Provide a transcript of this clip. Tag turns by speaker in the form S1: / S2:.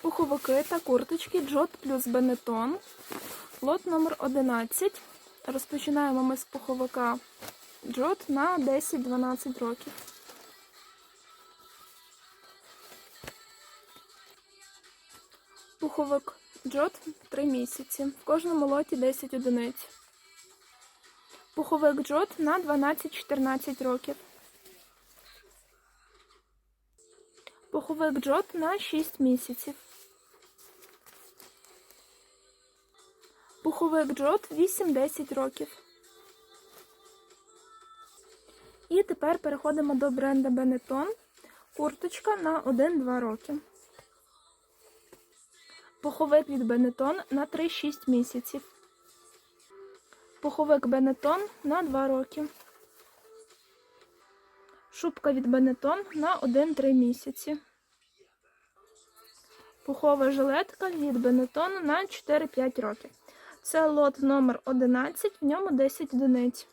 S1: Пуховики та курточки Джот плюс Бенетон. Лот номер 11. Розпочинаємо ми з пуховика Джот на 10-12 років. Пуховик Джот 3 місяці. В кожному лоті 10 одиниць. Пуховик Джот на 12-14 років. Пуховик Джот на 6 місяців. Пуховик Джот 8-10 років. І тепер переходимо до бренда Бенетон. Курточка на 1-2 роки. Пуховик від Бенетон на 3-6 місяців. Пуховик Бенетон на 2 роки. Шубка від Бенетон на 1-3 місяці. Пухова жилетка від Бенетон на 4-5 років. Це лот номер 11, в ньому 10 одиниць.